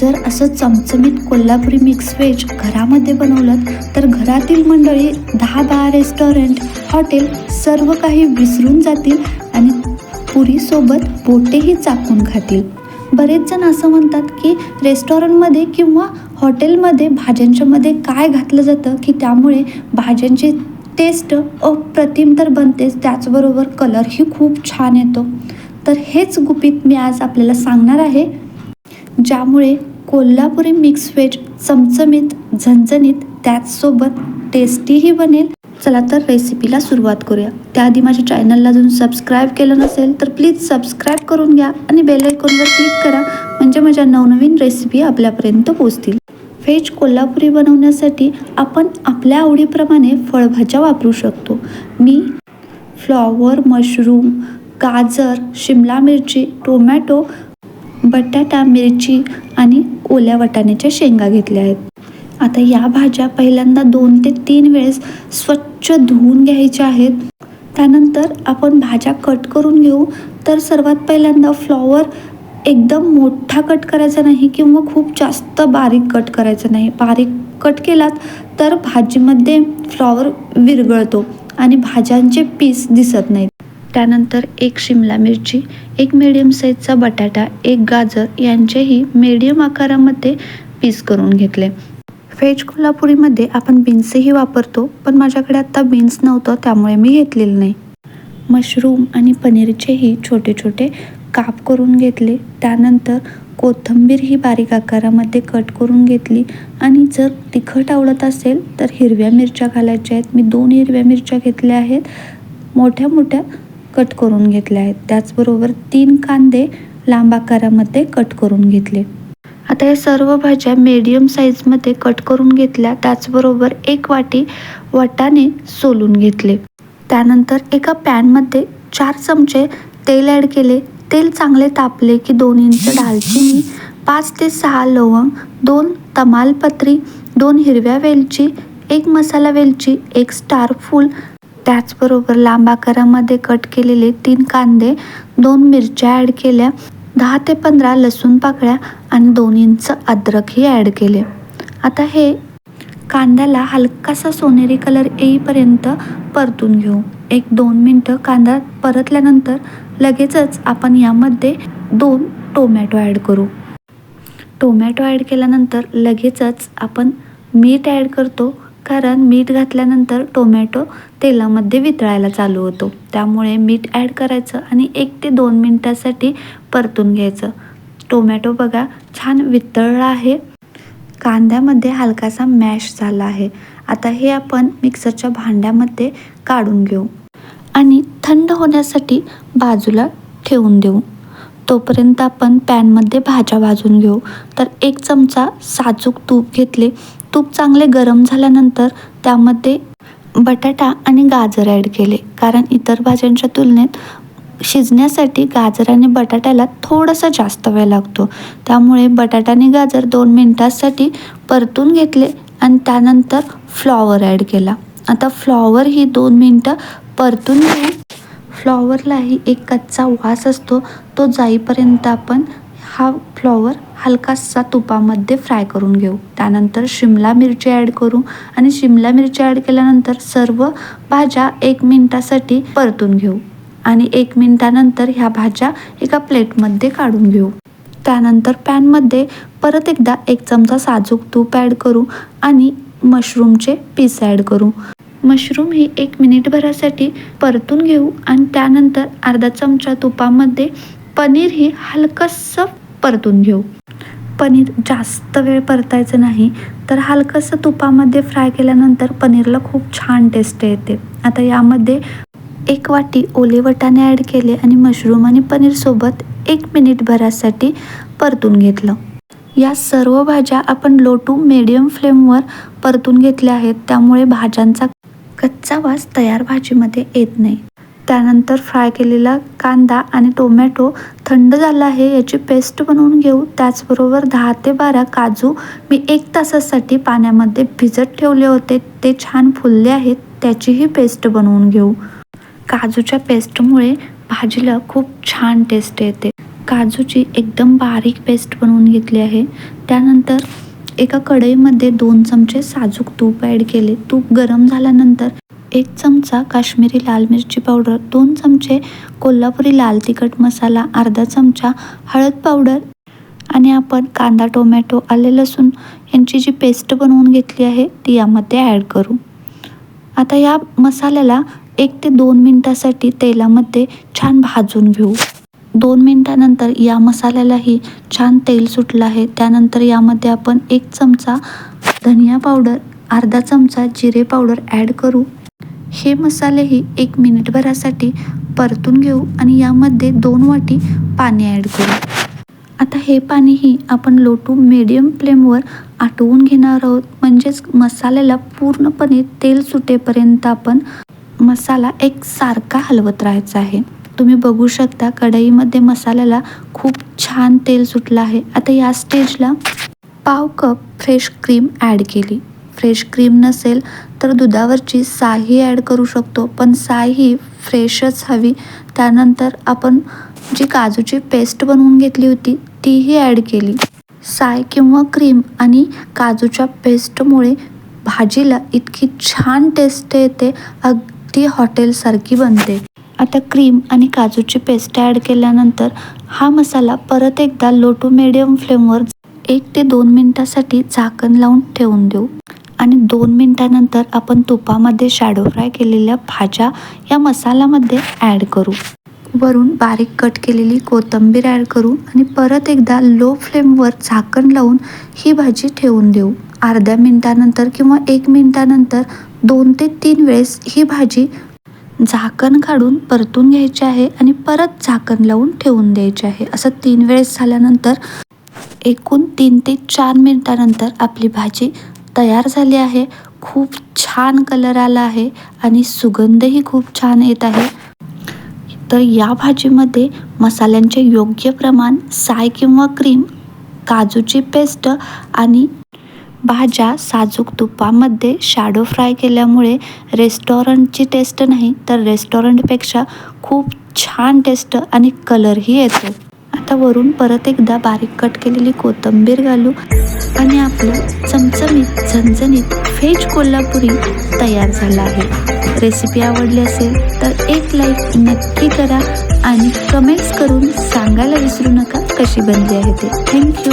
जर असं चमचमीत कोल्हापुरी मिक्स व्हेज घरामध्ये बनवलं तर घरातील मंडळी दहा बारा रेस्टॉरंट हॉटेल सर्व काही विसरून जातील आणि पुरीसोबत बोटेही चाकून खातील. बरेच जण असं म्हणतात की रेस्टॉरंटमध्ये किंवा हॉटेलमध्ये भाज्यांच्यामध्ये काय घातलं जातं की त्यामुळे भाज्यांची टेस्ट अप्रतिम तर बनतेच त्याचबरोबर कलरही खूप छान येतो. तर हेच गुपित मी आज आपल्याला सांगणार आहे ज्यामुळे कोल्हापुरी मिक्स व्हेज चमचमीत झणझणीत त्याचसोबत टेस्टीही बनेल. चला तर रेसिपीला सुरुवात करूया. त्याआधी माझ्या चॅनलला अजून सबस्क्राईब केलं नसेल तर प्लीज सबस्क्राईब करून घ्या आणि बेल आयकॉनवर क्लिक करा म्हणजे माझ्या नवनवीन रेसिपी आपल्यापर्यंत पोहोचतील. व्हेज कोल्हापुरी बनवण्यासाठी आपण आपल्या आवडीप्रमाणे फळभाज्या वापरू शकतो. मी फ्लॉवर मशरूम गाजर शिमला मिरची टोमॅटो बटाटा मिरची आणि ओल्या वाटाण्याच्या शेंगा घेतल्या आहेत. आता या भाज्या पहिल्यांदा दोन ते तीन वेळेस स्वच्छ धुवून घ्यायच्या आहेत. त्यानंतर आपण भाज्या कट करून घेऊ. तर सर्वात पहिल्यांदा फ्लॉवर एकदम मोठा कट करायचा नाही किंवा खूप जास्त बारीक कट करायचा नाही. बारीक कट केलात तर भाजीमध्ये फ्लॉवर विरघळतो आणि भाज्यांचे पीस दिसत नाहीत. त्यानंतर एक शिमला मिरची एक मिडियम साईजचा बटाटा एक गाजर यांचेही मिडियम आकारामध्ये पीस करून घेतले. व्हेज कोल्हापुरीमध्ये आपण बीन्सही वापरतो पण माझ्याकडे आत्ता बीन्स नव्हतं त्यामुळे मी घेतलेलं नाही. मशरूम आणि पनीरचेही छोटे छोटे काप करून घेतले. त्यानंतर कोथिंबीर ही बारीक आकारामध्ये कट करून घेतली. आणि जर तिखट आवडत असेल तर हिरव्या मिरच्या घालायच्या आहेत. मी दोन हिरव्या मिरच्या घेतल्या आहेत. मोठ्या मोठ्या कट करून घेतले आहेत. त्याचबरोबर तीन कांदे लांब आकारामध्ये कट करून घेतले. आता या सर्व भाज्या मीडियम साईजमध्ये कट करून घेतल्या. त्याचबरोबर एक वाटी वटाने सोलून घेतले. त्यानंतर एका पॅनमध्ये चार चमचे तेल ॲड केले. तेल चांगले तापले की दोन इंच दालचिनी पाच ते सहा लवंग दोन तमालपत्री दोन हिरव्या वेलची एक मसाला वेलची एक स्टार फूल त्याचबरोबर लांब आकारामध्ये कट केलेले तीन कांदे दोन मिरच्या ॲड केल्या दहा ते पंधरा लसूण पाकळ्या आणि दोन इंच अद्रकही ॲड केले. आता हे कांद्याला हलकासा सोनेरी कलर येईपर्यंत परतून घेऊ. एक दोन मिनटं कांदा परतल्यानंतर लगेचच आपण यामध्ये दोन टोमॅटो ॲड करू. टोमॅटो ॲड केल्यानंतर लगेचच आपण मीठ ॲड करतो. कारण मीठ घातल्यानंतर टोमॅटो तेलामध्ये वितळायला चालू होतो. त्यामुळे मीठ ॲड करायचं आणि एक ते दोन मिनटासाठी परतून घ्यायचं. टोमॅटो बघा छान वितळला आहे. कांद्यामध्ये हलकासा मॅश झाला आहे. आता हे आपण मिक्सरच्या भांड्यामध्ये काढून घेऊ. आणि थंड होण्यासाठी बाजूला ठेवून देऊ. तोपर्यंत आपण पॅनमध्ये भाज्या भाजून घेऊ. तर एक चमचा साजूक तूप घेतले. तूप चांगले गरम झाल्यानंतर त्यामध्ये बटाटा आणि गाजर ॲड केले. कारण इतर भाज्यांच्या तुलनेत शिजण्यासाठी गाजर आणि बटाट्याला थोडासा जास्त वेळ लागतो. त्यामुळे बटाटा आणि गाजर दोन मिनटासाठी परतून घेतले आणि त्यानंतर फ्लॉवर ॲड केला. आता फ्लॉवर ही दोन मिनटं परतून घेऊ फ्लॉवरलाही एक कच्चा वास असतो. तो जाईपर्यंत आपण हा फ्लॉवर हलकासा तुपामध्ये फ्राय करून घेऊ. त्यानंतर शिमला मिरची ॲड करू आणि शिमला मिरची ॲड केल्यानंतर सर्व भाज्या एक मिनटासाठी परतून घेऊ आणि एक मिनटानंतर ह्या भाज्या एका प्लेटमध्ये काढून घेऊ. त्यानंतर पॅनमध्ये परत एकदा एक चमचा साजूक तूप ॲड करू आणि मशरूमचे पीस ॲड करू. मशरूम ही एक मिनिटभरासाठी परतून घेऊ आणि त्यानंतर अर्धा चमचा तुपामध्ये पनीर ही हलकंसं परतून घेऊ. पनीर जास्त वेळ परतायचं नाही तर हलकंसं तुपामध्ये फ्राय केल्यानंतर पनीरला खूप छान टेस्ट येते. आता यामध्ये एक वाटी ओले वटाणे ॲड केले आणि मशरूम आणि पनीरसोबत एक मिनिटभरासाठी परतून घेतलं. या सर्व भाज्या आपण लो टू मिडियम फ्लेमवर परतून घेतल्या आहेत त्यामुळे भाज्यांचा कच्चा वास तयार भाजीमध्ये येत नाही. त्यानंतर फ्राय केलेला कांदा आणि टोमॅटो थंड झाला आहे याची पेस्ट बनवून घेऊ. त्याचबरोबर दहा ते बारा काजू मी एक तासासाठी पाण्यामध्ये भिजत ठेवले होते. ते छान फुलले आहेत त्याचीही पेस्ट बनवून घेऊ. काजूच्या पेस्टमुळे भाजीला खूप छान टेस्ट येते. काजूची एकदम बारीक पेस्ट बनवून घेतली आहे. त्यानंतर एका कढईमध्ये दोन चमचे साजूक तूप ॲड केले. तूप गरम झाल्यानंतर एक चमचा काश्मीरी लाल मिरची पावडर दोन चमचे कोल्हापुरी लाल तिखट मसाला अर्धा चमचा हळद पावडर आणि आपण कांदा टोमॅटो आले लसूण यांची जी पेस्ट बनवून घेतली आहे ती यामध्ये ॲड करू. आता या मसाल्याला एक ते दोन मिनटासाठी तेलामध्ये छान भाजून घेऊ. दोन मिनटानंतर या मसाल्यालाही छान तेल सुटलं आहे. त्यानंतर यामध्ये आपण एक चमचा धनिया पावडर अर्धा चमचा जिरे पावडर ॲड करू. हे मसालेही एक मिनिटभरासाठी परतून घेऊ आणि यामध्ये दोन वाटी पाणी ॲड करू. आता हे पाणीही आपण लो टू मिडियम फ्लेमवर आटवून घेणार आहोत. म्हणजेच मसाल्याला पूर्णपणे तेल सुटेपर्यंत आपण मसाला एक सारखा हलवत राहायचा आहे. तुम्ही बघू शकता कढईमध्ये मसाल्याला खूप छान तेल सुटलं आहे. आता या स्टेजला पाव कप फ्रेश क्रीम ॲड केली. फ्रेश क्रीम नसेल तर दुधावरची साही ॲड करू शकतो पण साही फ्रेशच हवी. त्यानंतर आपण जी काजूची पेस्ट बनवून घेतली होती तीही ॲड केली. साय किंवा क्रीम आणि काजूच्या पेस्टमुळे भाजीला इतकी छान टेस्ट येते अगदी हॉटेलसारखी बनते. आता क्रीम आणि काजूची पेस्ट ॲड केल्यानंतर हा मसाला परत एकदा लो टू मिडियम फ्लेमवर एक ते दोन मिनटासाठी झाकण लावून ठेवून देऊ. आणि दोन मिनटानंतर आपण तुपामध्ये शॅडो फ्राय केलेल्या भाज्या या मसाल्यामध्ये ॲड करू. वरून बारीक कट केलेली कोथिंबीर ॲड करू आणि परत एकदा लो फ्लेमवर झाकण लावून ही भाजी ठेवून देऊ. अर्ध्या मिनटानंतर किंवा एक मिनटानंतर दोन ते तीन वेळेस ही भाजी झाकण काढून परतून घ्यायची आहे आणि परत झाकण लावून ठेवून द्यायचे आहे. असं तीन वेळेस झाल्यानंतर एकूण तीन ते चार मिनटानंतर आपली भाजी तयार झाली आहे. खूप छान कलर आला आहे आणि सुगंधही खूप छान येत आहे. तर या भाजीमध्ये मसाल्यांचे योग्य प्रमाण साय किंवा क्रीम काजूची पेस्ट आणि भाज्या साजूक तुपामध्ये शॅडो फ्राय केल्यामुळे रेस्टॉरंटची टेस्ट नाही तर रेस्टॉरंटपेक्षा खूप छान टेस्ट आणि कलरही येतो. आता वरून परत एकदा बारीक कट केलेली कोथिंबीर घालू आणि आपलं चमचमीत झणझणीत व्हेज कोल्हापुरी तयार झाला आहे. रेसिपी आवडली असेल तर एक लाईक नक्की करा आणि कमेंट्स करून सांगायला विसरू नका कशी बनली आहे ते. थँक्यू